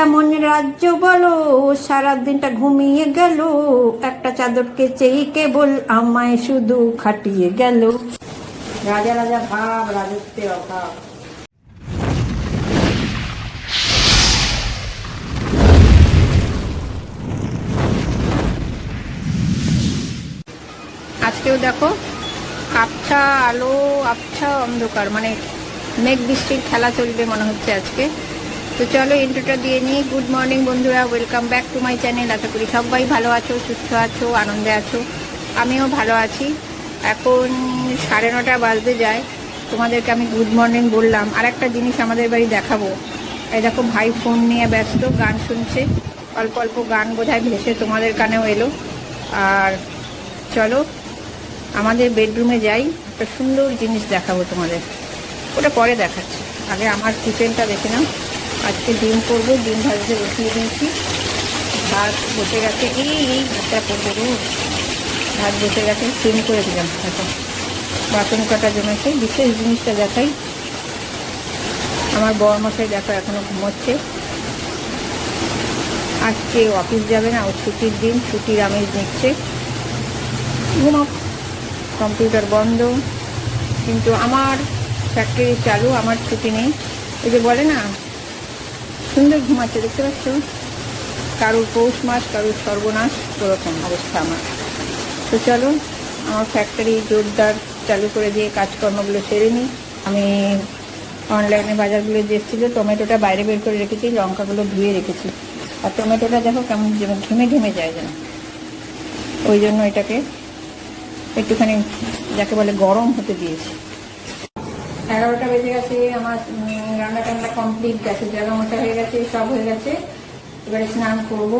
কেমন রাজ্য বলো? সারা দিনটা ঘুমিয়ে গেল। একটা চাদরকে চেয়ে কেবল আমায় শুধু খাটিয়ে গেল। রাজা রাজা ভাব, রাজত্বের অভাব। আজকেও দেখো, আবছা, আলো, আবছা, অন্ধকার। মানে মেঘ বৃষ্টির খেলা চলবে মনে হচ্ছে আজকে। তো চলো ইন্ট্রোটা দিয়ে নিই। গুড মর্নিং বন্ধুরা welcome back to my channel আশা করি সবাই ভালো আছো, সুস্থ আছো, আনন্দে আছো। আমিও ভালো আছি। এখন সাড়ে নটা বাজতে যায়। তোমাদেরকে আমি গুড মর্নিং বললাম। আর একটা জিনিস আমাদের বাড়ি দেখাবো। এই দেখো, ভাই ফোন নিয়ে ব্যস্ত, গান শুনছে। অল্প অল্প গান বোধহয় ভেসে তোমাদের কানেও এলো। আর চলো, আমাদের বেডরুমে যাই। একটা সুন্দর জিনিস দেখাবো তোমাদের। ওটা পরে দেখাচ্ছি। আগে আমার কিচেনটা দেখে নাও। আজকে ডিম করব, ডিম ভাজতে বসিয়ে দিয়েছি। ভাত বসে গেছে। এই এই ভাতটা করব গো। ভাত বসে গেছে, সিম করে দিলাম। এখন বাসন কাটা জমেছে। বিশেষ জিনিসটা দেখাই। আমার বর মশাই দেখো, এখনও ঘুমোচ্ছে। আজকে অফিস যাবে না, ও ছুটির দিন, ছুটির আমেজ নিচ্ছে। ঘুমাও। কম্পিউটার বন্ধ। কিন্তু আমার ফ্যাক্টরি চালু, আমার ছুটি নেই। ওই যে বলে না সুন্দর ঘুমাচ্ছে, দেখতে পাচ্ছ? কারোর পৌষ মাস, কারোর সর্বনাশ ওরকম অবস্থা আমার। তো চলো, আমার ফ্যাক্টরি জোরদার চালু করে দিয়ে কাজকর্মগুলো সেরে নিই। আমি অনলাইনে বাজারগুলো এসেছিল, টমেটোটা বাইরে বের করে রেখেছি, লঙ্কাগুলো ধুয়ে রেখেছি। আর টমেটোটা দেখো কেমন ঘেমে ঘেমে যায় যেন। ওই জন্য এটাকে একটুখানি, যাকে বলে গরম হতে দিয়েছি। এগারোটা বেজে গেছে, আমার রান্না টান্না কমপ্লিট গেছে জায়গা মোটা হয়ে গেছে, সব হয়ে গেছে। এবারে স্নান করব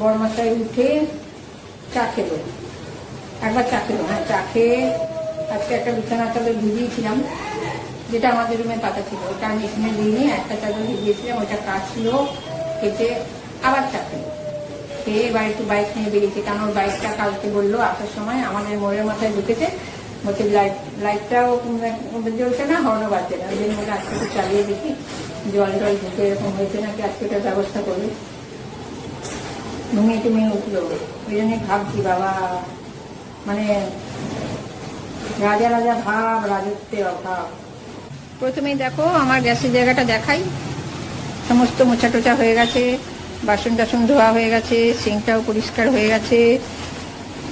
বরমাসায় উঠে চা খেলো। একবার চা খেলো হ্যাঁ চা খেয়ে আজকে একটা বিছানা চাদর ভিজিয়েছিলাম, যেটা আমাদের রুমে পাতা ছিল। ওটা আমি এখানে দিইনি একটা চাদর ভিজিয়েছিলাম, ওটা কাচলো, কেটে আবার চা খেলো। খেয়ে এবার একটু বাইক নিয়ে বেরিয়েছে, কারণ ওর বাইকটা কালকে বলল আসার সময়, আমাদের মোড়ের মাথায় ঢুকেছে। বলছে লাইট লাইটটাও জ্বলছে না হর্নও বাড়ছে না ওই জন্য আজকে একটু চালিয়ে দেখি জল টল ঢুকে এরকম হয়েছে নাকি আজকে ওটার ব্যবস্থা করবে ঘুমিয়ে টুমিয়ে উঠল ওই জন্যই ভাবছি বাবা মানে রাজা রাজা ভাব রাজত্বের অভাব প্রথমেই দেখো আমার গ্যাসের জায়গাটা দেখাই সমস্ত মোছা টোচা হয়ে গেছে বাসন টাসন ধোয়া হয়ে গেছে সিঙ্কটাও পরিষ্কার হয়ে গেছে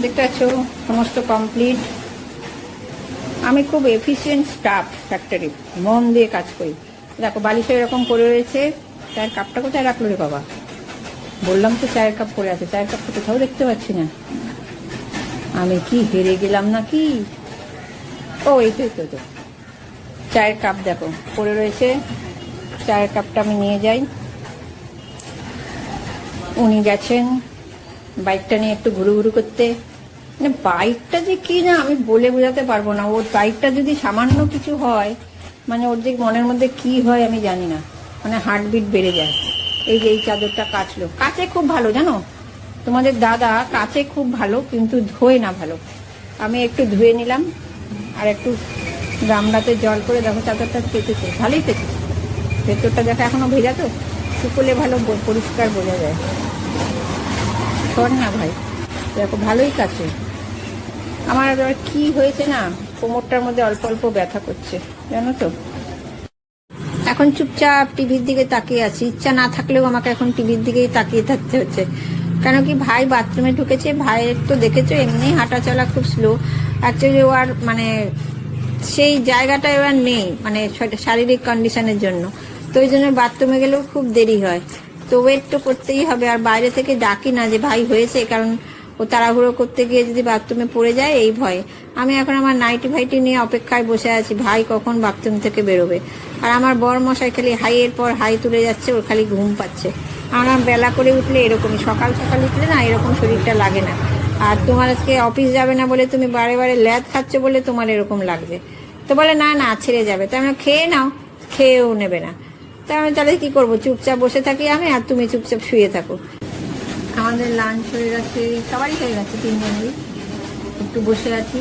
দেখতে পাচ্ছ সমস্ত কমপ্লিট আমি খুব এফিসিয়েন্ট স্টাফ ফ্যাক্টরি মন দিয়ে কাজ করি। দেখো বালিশে এরকম করে রয়েছে। চায়ের কাপটা কোথায় রাখল রে বাবা। বললাম তো চায়ের কাপ পড়ে আছে চায়ের কাপটা কোথাও দেখতে পাচ্ছি না। আমি কি হেরে গেলাম নাকি? ও এই তো, তো চায়ের কাপ দেখো পড়ে রয়েছে। চায়ের কাপটা আমি নিয়ে যাই। উনি গেছেন। বাইকটা নিয়ে একটু ঘুরু ঘুরু করতে। মানে বাইকটা যে কি না আমি বলে বোঝাতে পারব না। ওর বাইকটা যদি সামান্য কিছু হয় মানে ওর যে মনের মধ্যে কি হয় আমি জানি না। মানে হার্টবিট বেড়ে যায়। এই যে এই চাদরটা কাচলো। কাচে খুব ভালো, জানো? তোমাদের দাদা কাচে খুব ভালো, কিন্তু ধোয় না ভালো। আমি একটু ধুয়ে নিলাম, আর একটু গামলাতে জল করে দেখো চাদরটা কেটেছে। ভালোই কেটেছে। ভেতরটা দেখা এখনও ভেজা তো? শুকোলে ভালো পরিষ্কার বোঝা যায়। শোন না ভাই, দেখো ভালোই কাছে আমার আবার কি হয়েছে না? কোমরটার মধ্যে অল্প অল্প ব্যথা করছে, জানো তো? এখন চুপচাপ টিভির দিকে তাকিয়ে আছি। ইচ্ছা না থাকলেও আমাকে এখন টিভির দিকেই তাকিয়ে থাকতে হচ্ছে। কেন কি ভাই বাথরুমে ঢুকেছে, ভাইয়ের তো দেখেছ, এমনি হাঁটা চলা খুব স্লো অ্যাকচুয়ালি ও আর মানে সেই জায়গাটা এবার নেই মানে শারীরিক কন্ডিশনের জন্য। তো ওই জন্য বাথরুমে গেলেও খুব দেরি হয়। তো ওয়েট তো করতেই হবে। আর বাইরে থেকে ডাকি না যে ভাই হয়েছে, কারণ ও তাড়াহুড়ো করতে গিয়ে যদি বাথরুমে পড়ে যায়, এই ভয়ে। আমি এখন আমার নাইটি ফাইটি নিয়ে অপেক্ষায় বসে আছি, ভাই কখন বাথরুম থেকে বেরোবে? আর আমার বর মশাই খালি হাইয়ের পর হাই তুলে যাচ্ছে, ওর খালি ঘুম পাচ্ছে। আমার বেলা করে উঠলে এরকমই, সকাল সকাল উঠলে না এরকম শরীরটা লাগে না। আর তোমার আজকে অফিস যাবে না বলে তুমি বারে বারে ল্যাদ খাচ্ছ বলে তোমার এরকম লাগবে তো বলে, না না, ছেড়ে যাবে। তো আমরা খেয়ে নাও, খেয়েও নেবে না। তা আমি তাহলে কি করব? চুপচাপ বসে থাকি আমি আর তুমি চুপচাপ শুয়ে থাকো। আমাদের লাঞ্চ হয়ে গেছে, সবারই হয়ে গেছে তিনজনেরই। একটু বসে আছি,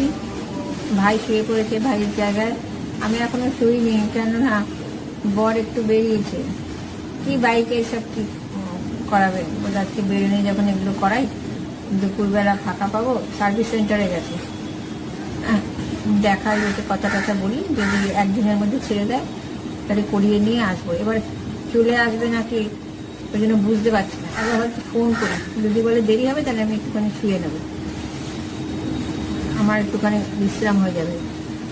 ভাই শুয়ে পড়েছে ভাইয়ের জায়গায়। আমি এখনও শুইনি, কেননা বর একটু বেরিয়েছে। কি বাইকে এসব কি করাবে? আজকে বেরোনে যখন এগুলো করাই, দুপুরবেলা ফাঁকা পাবো সার্ভিস সেন্টারে গেছে। দেখা যেতে কথা টথা বলি, যদি একদিনের মধ্যে ছেড়ে দেয়, তাহলে করিয়ে নিয়ে আসব। এবার চলে আসবে নাকি ওই জন্য বুঝতে পারছি না। একবার হয়তো ফোন করি। যদি বলে দেরি হবে, তাহলে আমি একটুখানি শুয়ে নেব। আমার একটুখানি বিশ্রাম হয়ে যাবে।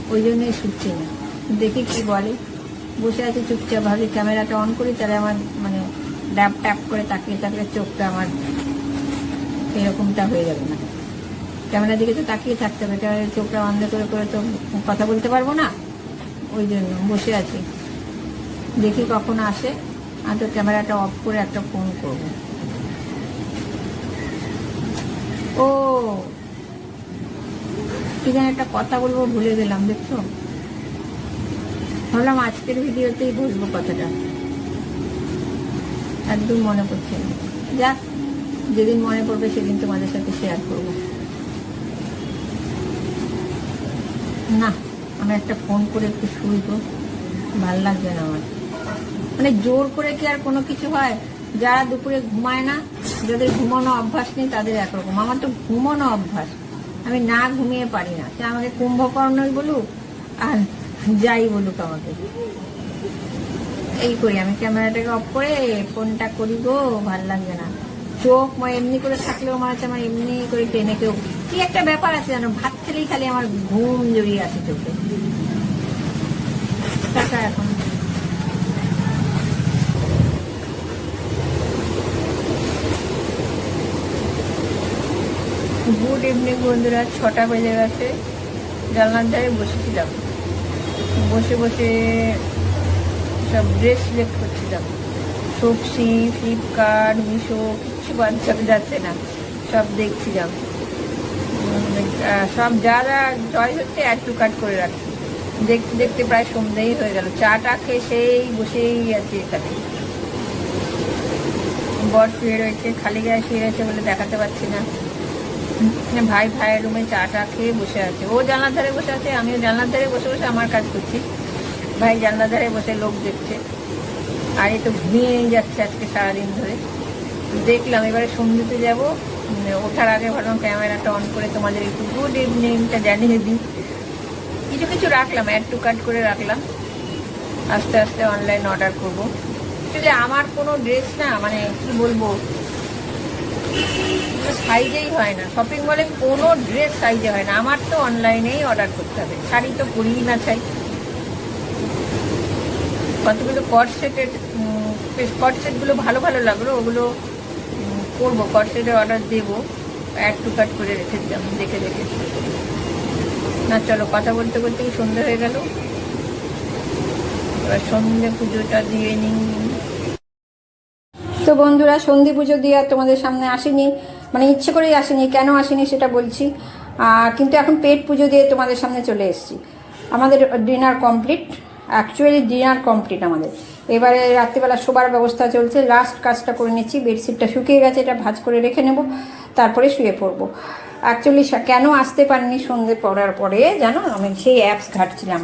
ওই জন্যই শুচ্ছি না। দেখি কি বলে। বসে আছে চুপচাপ। ভাবি ক্যামেরাটা অন করি, তাহলে আমার মানে ড্যাপ ট্যাপ করে তাকিয়ে তাকিয়ে চোখটা আমার এরকমটা হয়ে যাবে না। ক্যামেরার দিকে তো তাকিয়ে থাকতে হবে। ক্যামেরার চোখটা বন্ধ করে করে তো কথা বলতে পারব না। ওই জন্য বসে আছি। দেখি কখন আসে। আর তো ক্যামেরাটা অফ করে একটা ফোন করব। ও কি যেন একটা কথা বলব, ভুলে গেলাম, দেখছ? ভাবলাম আজকের ভিডিওতেই বলব কথাটা। একদম মনে পড়ছে যাক, যেদিন মনে পড়বে সেদিন তোমাদের সাথে শেয়ার করব। না, আমি একটা ফোন করে একটু তো, ভালো লাগবে না আমার। মানে জোর করে কি আর কোনো কিছু হয়? যারা দুপুরে ঘুমায় না, যাদের ঘুমানো অভ্যাস নেই, তাদের একরকম আমার তো ঘুমানো অভ্যাস। আমি না ঘুমিয়ে পারি না। সে আমাকে কুম্ভকর্ণই বলুক, আর যাই বলুক আমাকে। এই করি আমি। ক্যামেরাটাকে অফ করে ফোনটা করি গো, ভালো লাগবে না। চোখ মা এমনি করে থাকলেও আমার হচ্ছে আমার এমনি করে টেনে কেউ কি একটা ব্যাপার আছে জানো? ভাত খেলেই খালি আমার ঘুম জড়িয়ে আছে চোখে। টাকা এখন। গুড ইভিনিং বন্ধুরা, ছটা বেজে গেছে। জানলার ধারে বসেছিলাম বসে বসে সব ড্রেস সিলেক্ট করছিলাম। সবজি ফ্লিপকার্ট মিশো কিচ্ছু বাচ্চাতে যাচ্ছে না। সব দেখছিলাম। সব যা যা হচ্ছে অ্যাড টু কাট করে রাখছি। দেখতে দেখতে প্রায় সন্ধ্যেই হয়ে গেল। চাটা খেয়ে সেই বসেই আছে এখানে। বর শুয়ে রয়েছে, খালি গায়ে শুয়ে রয়েছে বলে দেখাতে পারছি না। ভাই ভাইয়ের রুমে চাটা খেয়ে বসে আছে। ও জানলার ধারে বসে আছে, আমিও জানলার ধারে বসে বসে আমার কাজ করছি। ভাই জানলার ধারে বসে লোক দেখছে। আর এই তো ঘুমিয়েই যাচ্ছে আজকে সারাদিন ধরে। দেখলাম এবারে সন্ধ্যেতে যাব। ওঠার আগে ভাবলাম ক্যামেরাটা অন করে তোমাদের একটু গুড ইভিনিংটা জানিয়ে দিই। কিছু কিছু রাখলাম অ্যাড টু কাট করে রাখলাম। আস্তে আস্তে অনলাইন অর্ডার করব। আসলে আমার কোনো ড্রেস না মানে কি বলব সাইজেই হয় না। শপিং মলে কোনো ড্রেস সাইজে হয় না। আমার তো অনলাইনেই অর্ডার করতে হবে। শাড়ি তো পরিই না চাই। কতগুলো কট সেটের কট সেটগুলো ভালো ভালো লাগল। ওগুলো করব। কট সেটের অর্ডার দেবো। অ্যাড টু কাট করে রেখে দিলাম। দেখে দেখে। না, চলো, কথা বলতে বলতেই সন্ধে হয়ে গেল। এবার সন্ধে পুজোটা দিয়ে নিই। তো বন্ধুরা, সন্ধি পুজো দিয়ে আর তোমাদের সামনে আসিনি। মানে ইচ্ছে করেই আসিনি, কেন আসিনি সেটা বলছি। কিন্তু এখন পেট পুজো দিয়ে তোমাদের সামনে চলে এসেছি। আমাদের dinner complete actually dinner complete আমাদের। এবারে রাত্রিবেলা শোবার ব্যবস্থা চলছে লাস্ট কাজটা করে নিচ্ছি, বেডশিটটা শুকিয়ে গেছে, এটা ভাজ করে রেখে নেব, তারপরে শুয়ে পড়ব। অ্যাকচুয়ালি কেন আসতে পারিনি সন্ধে পড়ার পরে, জানো? আমি সেই অ্যাপস ঘাটছিলাম।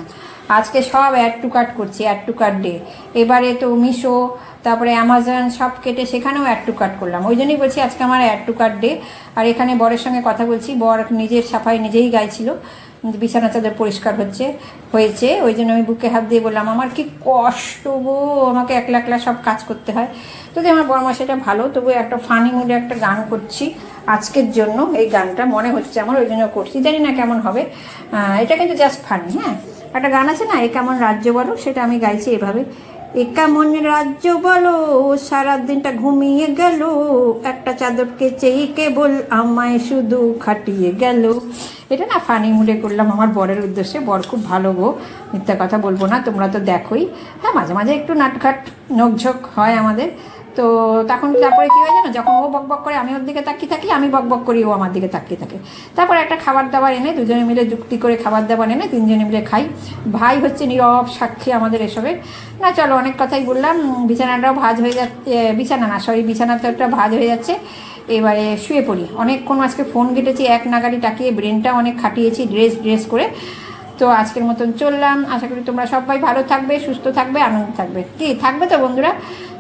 আজকে সব অ্যাড টু কাট করছি অ্যাড টু কাট ডে এবারে তো মিশো, তারপরে অ্যামাজন সব কেটে সেখানেও অ্যাড টু কাট করলাম। ওই জন্যই বলছি আজকে আমার অ্যাড টু কাট ডে আর এখানে বরের সঙ্গে কথা বলছি। বর নিজের সাফাই নিজেই গাইছিল। বিছানা চাদর পরিষ্কার হচ্ছে, হয়েছে। ওই জন্য আমি বুকে হাত দিয়ে বললাম, আমার কি কষ্ট গো, আমাকে একলা একলা সব কাজ করতে হয়? যদি আমার বড় সেটা ভালো, তবু একটা ফানি মুডে একটা গান করছি আজকের জন্য। এই গানটা মনে হচ্ছে আমার, ওই জন্য করছি। জানি না কেমন হবে। এটা কিন্তু জাস্ট ফানি হ্যাঁ? একটা গান আছে না এ কেমন রাজ্য বলো, সেটা আমি গাইছি এভাবে। এ কেমন রাজ্য বলো সারা দিনটা ঘুমিয়ে গেল, একটা চাদরকে চেয়ে কেবল আমায় শুধু খাটিয়ে গেল। এটা না ফানি মুডে করলাম আমার বরের উদ্দেশ্যে, বর খুব ভালো গো, মিথ্যা কথা বলব না, তোমরা তো দেখোই। হ্যাঁ মাঝে মাঝে একটু নাটখাট, নোকঝোঁক হয় আমাদের। তো তখন তারপরে কী হয় জানো, যখন ও বক বক করে আমি ওর দিকে তাকিয়ে থাকি, আমি বক বক করি ও আমার দিকে তাকিয়ে থাকে। তারপর একটা খাবার দাবার এনে দুজনে মিলে যুক্তি করে খাবার দাবার এনে তিনজনে মিলে খাই। ভাই হচ্ছে নীরব সাক্ষী আমাদের এসবের। না, চলো অনেক কথাই বললাম, বিছানাটাও ভাজ হয়ে যাচ্ছে বিছানা না সরি বিছানা তো একটা ভাজ হয়ে যাচ্ছে। এবারে শুয়ে পড়ি। অনেকক্ষণ আজকে ফোন কেটেছি, এক নাগাড়ি টাকিয়ে ব্রেনটা অনেক খাটিয়েছি ড্রেস ড্রেস করে। তো আজকের মতন চললাম। আশা করি তোমরা সবাই ভালো থাকবে, সুস্থ থাকবে, আনন্দ থাকবে। কি, থাকবে তো বন্ধুরা?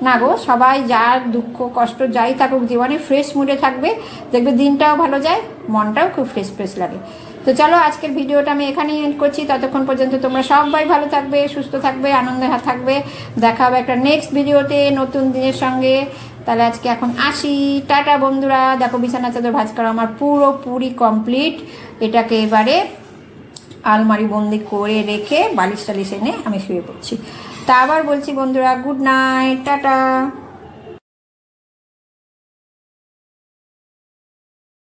না গো, সবাই যার দুঃখ, কষ্ট যাই থাকুক, জীবনে ফ্রেশ মুডে থাকবে। দেখবে দিনটাও ভালো যায়, মনটাও খুব ফ্রেশ ফ্রেশ লাগে। তো চলো, আজকের ভিডিওটা আমি এখানেই এন্ড করছি। ততক্ষণ পর্যন্ত তোমরা সবাই ভালো থাকবে, সুস্থ থাকবে, আনন্দে থাকবে। দেখা হবে একটা নেক্সট ভিডিওতে নতুন দিনের সঙ্গে। তাহলে আজকে এখন আসি। টাটা বন্ধুরা। দেখো বিছানা চাদর ভাজ করা আমার পুরোপুরি কমপ্লিট এটাকে এবারে আলমারি বন্দি করে রেখে বালিশ টালিশ এনে আমি শুয়ে পড়ছি। তা আবার বলছি বন্ধুরা, গুড নাইট, টাটা।